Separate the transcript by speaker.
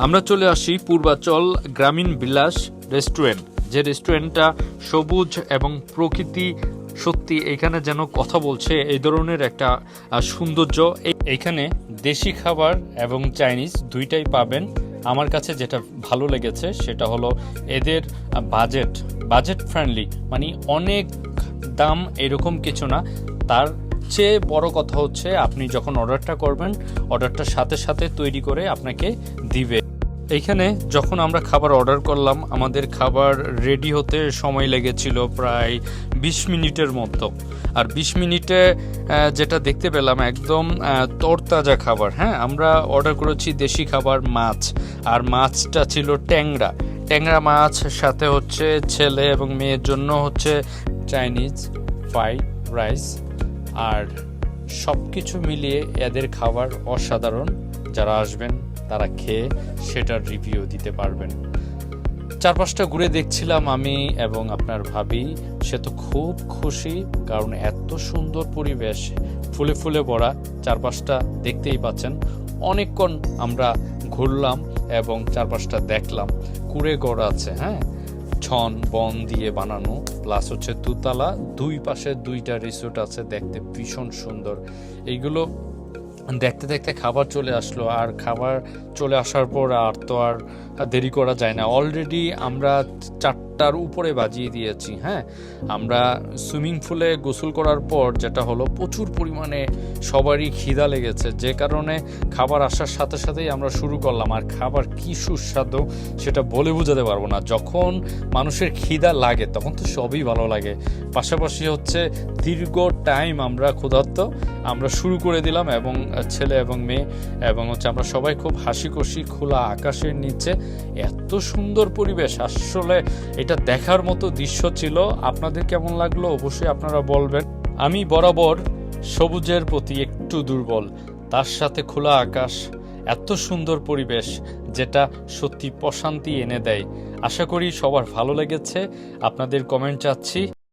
Speaker 1: আমরা চলে আসি পূর্বাচল গ্রামীণ বিলাস রেস্টুরেন্ট। যে রেস্টুরেন্টটা সবুজ এবং প্রকৃতি সত্যি এখানে যেন কথা বলছে, এই ধরনের একটা সৌন্দর্য। এইখানে দেশি খাবার এবং চাইনিজ দুইটাই পাবেন। আমার কাছে যেটা ভালো লেগেছে সেটা হলো এদের বাজেট বাজেট ফ্রেন্ডলি মানে অনেক দাম এরকম কিছু না। তার চেয়ে বড় কথা হচ্ছে আপনি যখন অর্ডারটা করবেন অর্ডারটার সাথে সাথে তৈরি করে আপনাকে দিবে। এইখানে যখন আমরা খাবার অর্ডার করলাম, আমাদের খাবার রেডি হতে সময় লেগেছিল প্রায় বিশ মিনিটের মতো। আর বিশ মিনিটে যেটা দেখতে পেলাম একদম তরতাজা খাবার হ্যাঁ? আমরা অর্ডার করেছি দেশি খাবার মাছ, আর মাছটা ছিল ট্যাংরা। ট্যাংরা মাছ, সাথে হচ্ছে ছেলে এবং মেয়ের জন্য হচ্ছে চাইনিজ ফ্রাইড রাইস, আর সব কিছু মিলিয়ে এদের খাবার অসাধারণ। যারা আসবেন তারা খেয়ে সেটার রিভিউ দিতে পারবেন। চারপাশটা ঘুরে দেখছিলাম আমি এবং আপনার ভাবি। সে তো খুব খুশি, কারণ এত সুন্দর পরিবেশ, ফুলে ফুলে ভরা চারপাশটা দেখতেই পাচ্ছেন। অনেকক্ষণ আমরা ঘুরলাম এবং চারপাশটা দেখলাম। কুড়ে গড় আছে হ্যাঁ? ছন, বন দিয়ে বানানো প্লাস হচ্ছে দুতলা। দুই পাশে দুইটা রিসোর্ট আছে, দেখতে ভীষণ সুন্দর। এইগুলো দেখতে দেখতে খাবার চলে আসলো, আর খাবার চলে আসার পর আর তো আর দেরি করা যায় না। অলরেডি আমরা চারটার উপরে বাজিয়ে দিয়েছি হ্যাঁ? আমরা সুইমিং পুলে গোসল করার পর যেটা হলো প্রচুর পরিমাণে সবারই খিদা লেগেছে। যে কারণে খাবার আসার সাথে সাথেই আমরা শুরু করলাম। আর খাবার কি সুস্বাদু সেটা বলে বোঝাতে পারব না। যখন মানুষের খিদা লাগে, তখন তো সবই ভালো লাগে। পাশাপাশি হচ্ছে দীর্ঘ টাইম আমরা ক্ষুধার্ত, আমরা শুরু করে দিলাম এবং ছেলে এবং মেয়ে এবং হচ্ছে আমরা সবাই খুব হাসি খুশি খোলা আকাশের নিচে। এত সুন্দর পরিবেশ। আসলে এটা দেখার মতো দৃশ্য ছিল। আপনাদের কেমন লাগল অবশ্যই আপনারা বলবেন। আমি বরাবর সবুজের প্রতি একটু দুর্বল, তার সাথে খোলা আকাশ, এত সুন্দর পরিবেশ যেটা সত্যি প্রশান্তি এনে দেয়। আশা করি সবার ভালো লেগেছে। আপনাদের কমেন্ট চাচ্ছি।